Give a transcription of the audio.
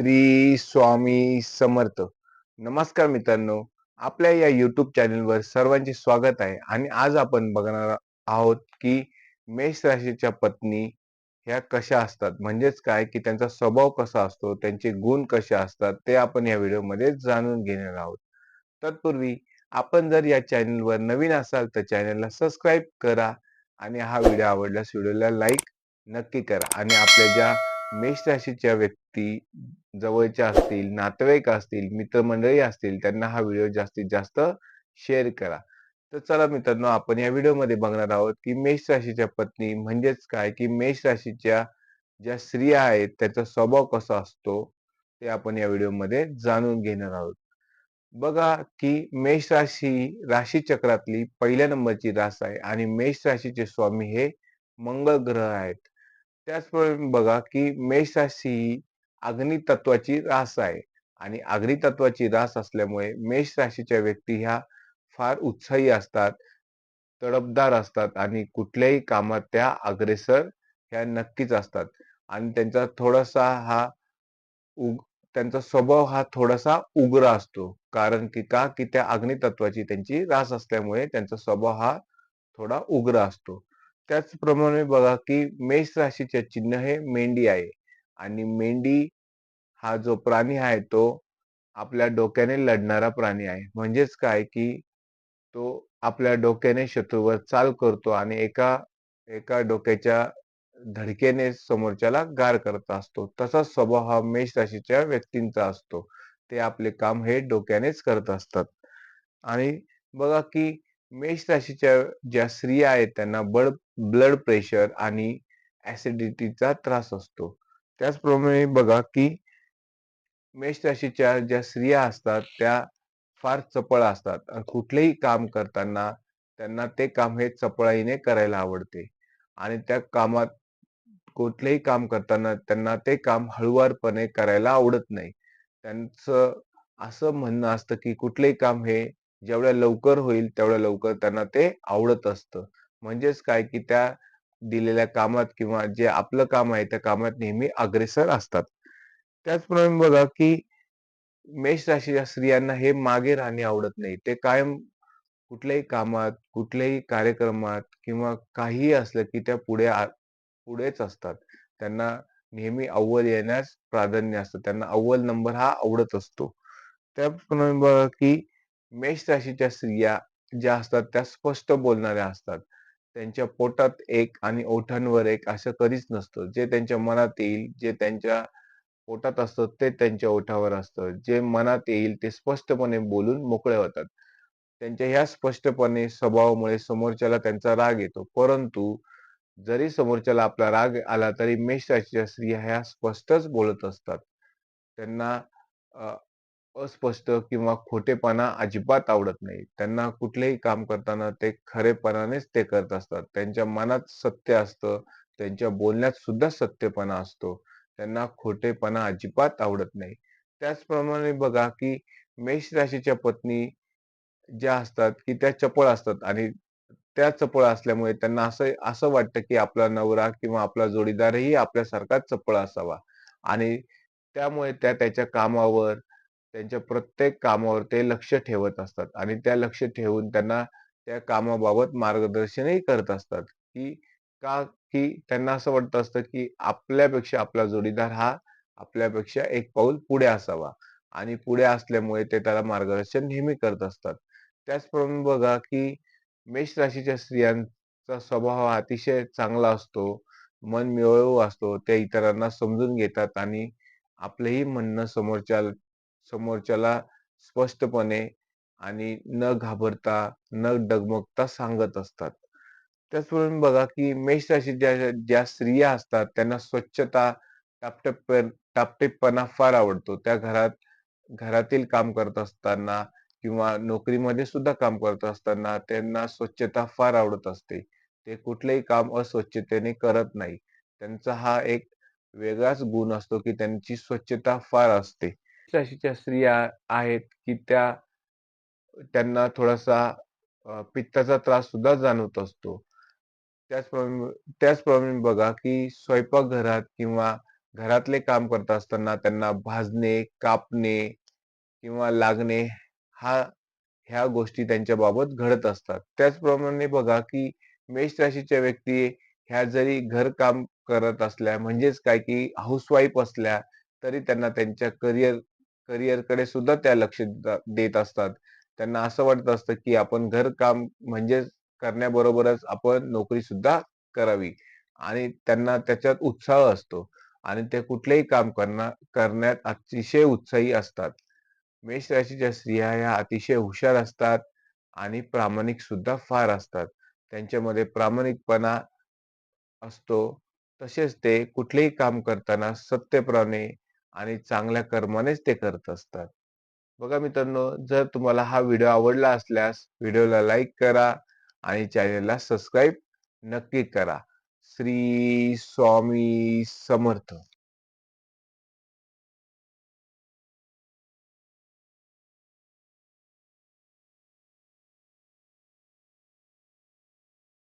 श्री स्वामी समर्थ. नमस्कार मित्रांनो आपल्या या युट्यूब चॅनलवर सर्वांचे स्वागत आहे आणि आज आपण बघणार आहोत की मेष राशीच्या पत्नी ह्या कशा असतात? म्हणजेच काय? की त्यांचा स्वभाव कसा असतो? त्यांचे गुण कसे असतात? ते आपण या व्हिडिओमध्ये जाणून घेणार आहोत. तत्पूर्वी आपण जर या चॅनलवर नवीन असाल तर चॅनलला सबस्क्राईब करा आणि हा व्हिडिओ आवडल्यास व्हिडिओला लाईक नक्की करा आणि आपल्या ज्या मेष राशीच्या व्यक्ती जवळच्या असतील नातेवाईक असतील मित्रमंडळी असतील त्यांना हा व्हिडिओ जास्तीत जास्त शेअर करा. तर चला मित्रांनो आपण या व्हिडिओमध्ये बघणार आहोत की मेष राशीच्या पत्नी म्हणजेच काय? की मेष राशीच्या ज्या स्त्रिया आहेत त्याचा स्वभाव कसा असतो? ते आपण या व्हिडिओमध्ये जाणून घेणार आहोत. बघा की मेष राशी राशी चक्रातली पहिल्या नंबरची रास आहे आणि मेष राशीचे स्वामी हे मंगळ ग्रह आहेत. त्याचप्रमाणे बघा की मेष राशी ही अग्नी तत्वाची रास आहे. आणि अग्नी तत्वाची रास असल्यामुळे मेष राशीच्या व्यक्ती ह्या फार उत्साही असतात तडपदार असतात आणि कुठल्याही कामात त्या अग्रेसर ह्या नक्कीच असतात. आणि त्यांचा थोडासा हा उग त्यांचा स्वभाव हा थोडासा उग्र असतो. कारण की का? की त्या अग्नितत्वाची त्यांची रास असल्यामुळे त्यांचा स्वभाव हा थोडा उग्र असतो. त्याचप्रमाणे बघा की मेष राशीचे चिन्ह हे मेंढी आहे. आणि मेंढी हा जो प्राणी आहे तो आपल्या डोक्याने लढणारा प्राणी आहे. म्हणजेच काय की तो आपल्या डोक्याने शत्रूवर चाल करतो आणि एका एका डोक्याच्या धडकेने समोरच्याला गार करत असतो. तसा स्वभाव हा मेष राशीच्या व्यक्तींचा असतो. ते आपले काम हे डोक्यानेच करत असतात. आणि बघा की मेष राशीच्या ज्या स्त्रिया आहेत त्यांना बळ ब्लड प्रेशर आणि ऍसिडिटीचा त्रास असतो. त्याचप्रमाणे बघा की मेष राशीच्या ज्या स्त्रिया असतात त्या फार चपळ असतात कुठलेही काम करताना त्यांना ते काम हे चपळाईने करायला आवडते आणि त्या कामात कुठलेही काम करताना त्यांना ते काम हळुवारपणे करायला आवडत नाही. त्यांचं असं म्हणणं असतं की कुठलेही काम हे जेवढ्या लवकर होईल तेवढ्या लवकर त्यांना ते आवडत असतं. म्हणजेच काय की त्या दिलेल्या कामात किंवा जे आपलं काम आहे त्या कामात नेहमी अग्रेसर असतात. त्याचप्रमाणे बघा की मेष राशीच्या स्त्रियांना हे मागे राहणे आवडत नाही. ते कायम कुठल्याही कामात कुठल्याही कार्यक्रमात किंवा काहीही असलं की त्या पुढे पुढेच असतात. त्यांना नेहमी अव्वल येण्यास प्राधान्य असतं. त्यांना अव्वल नंबर हा आवडत असतो. त्याचप्रमाणे बघा की मेष राशीच्या स्त्रिया ज्या असतात त्या स्पष्ट बोलणाऱ्या असतात. त्यांच्या पोटात एक आणि ओठांवर एक असं कधीच नसतं. जे त्यांच्या मनात येईल जे त्यांच्या पोटात असतं ते त्यांच्या ओठावर असतं. जे मनात येईल ते स्पष्टपणे बोलून मोकळे होतात. त्यांच्या ह्या स्पष्टपणे स्वभावामुळे समोरच्याला त्यांचा राग येतो. परंतु जरी समोरच्याला आपला राग आला तरी मेष राशीच्या स्त्रिया ह्या स्पष्टच बोलत असतात. त्यांना अस्पष्ट किंवा खोटेपणा अजिबात आवडत नाही. त्यांना कुठलेही काम करताना ते खरेपणानेच ते करत असतात. त्यांच्या मनात सत्य असतं. त्यांच्या बोलण्यात सुद्धा सत्यपणा असतो. त्यांना खोटेपणा अजिबात आवडत नाही. त्याचप्रमाणे बघा की मेष राशीच्या पत्नी ज्या असतात की त्या चपळ असतात आणि त्या चपळ असल्यामुळे त्यांना असं असं वाटतं की आपला नवरा किंवा आपला जोडीदारही आपल्यासारखाच चपळ असावा. आणि त्यामुळे त्या त्याच्या कामावर त्यांच्या प्रत्येक कामावर ते लक्ष ठेवत असतात आणि त्या लक्ष ठेवून त्यांना त्या कामाबाबत मार्गदर्शनही करत असतात की का की त्यांना असं वाटत असतं की आपल्यापेक्षा आपला जोडीदार हा आपल्यापेक्षा एक पाऊल पुढे असावा आणि पुढे असल्यामुळे ते त्याला मार्गदर्शन नेहमी करत असतात. त्याचप्रमाणे बघा की मेष राशीच्या स्त्रियांचा स्वभाव हा अतिशय चांगला असतो मन मिळवू असतो ते इतरांना समजून घेतात आणि आपलंही म्हणणं समोरच्या समोरच्याला स्पष्टपणे आणि न घाबरता न डगमगता सांगत असतात. त्याचप्रमाणे बघा की मेष राशी ज्या ज्या स्त्रिया असतात त्यांना स्वच्छता टापटप टापटीपणा फार आवडतो. त्या घरात घरातील काम करत असताना किंवा नोकरीमध्ये सुद्धा काम करत असताना त्यांना स्वच्छता फार आवडत असते. ते कुठलेही काम अस्वच्छतेने करत नाही. त्यांचा हा एक वेगळाच गुण असतो की त्यांची स्वच्छता फार असते. राशीच्या स्त्रिया आहेत की त्या त्यांना थोडासा पित्ताचा त्रास सुद्धा जाणवत असतो त्याचप्रमाणे त्याचप्रमाणे बघा की स्वयंपाकघरात किंवा घरातले काम करत असताना त्यांना भाजणे, कापणे किंवा लागणे हा ह्या गोष्टी त्यांच्या बाबत घडत असतात. त्याचप्रमाणे बघा की मेष राशीच्या व्यक्ती ह्या जरी घर काम करत असल्या म्हणजेच काय की हाऊसवाईफ असल्या तरी त्यांना त्यांच्या करिअर करिअरकडे सुद्धा त्या लक्ष देत असतात. त्यांना असं वाटत असतं की आपण घर काम म्हणजे करण्याबरोबरच आपण नोकरी सुद्धा करावी आणि त्यांना त्याच्यात उत्साह असतो आणि ते कुठलेही काम करणार करण्यात अतिशय उत्साही असतात. मेष राशीच्या स्त्रिया ह्या अतिशय हुशार असतात आणि प्रामाणिक सुद्धा फार असतात. त्यांच्यामध्ये प्रामाणिकपणा असतो. तसेच ते कुठलेही काम करताना सत्यप्रमाणे आणि चांगल्या कर्मानेच ते करत असतात. बघा मित्रांनो, जर तुम्हाला हा व्हिडिओ आवडला असल्यास व्हिडिओला लाईक करा आणि चॅनेलला सबस्क्राईब नक्की करा. श्री स्वामी समर्थ.